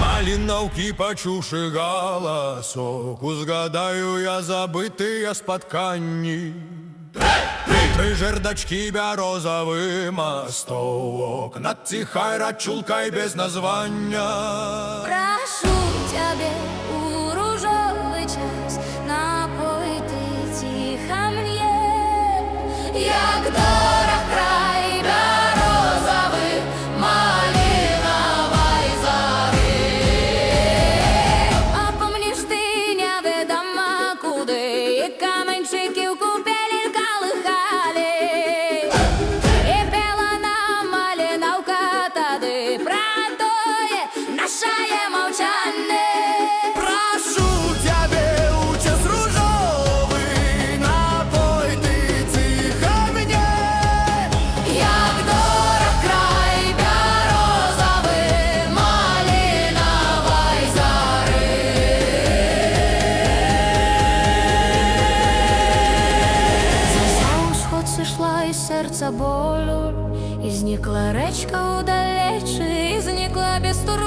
Малиновки, почувши галасок, Узгадаю я забытые спотканні. Три жердочки розовый мосток Над тихой рачулкой без названия Прошу тебя у ружовый час Напойте тихо мне Як дорог край березовый Малиновой зари А помніш ти невідомо куди І каменчики сошла із серця болю, і зникла речка удалече, і зникла безтурботне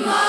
my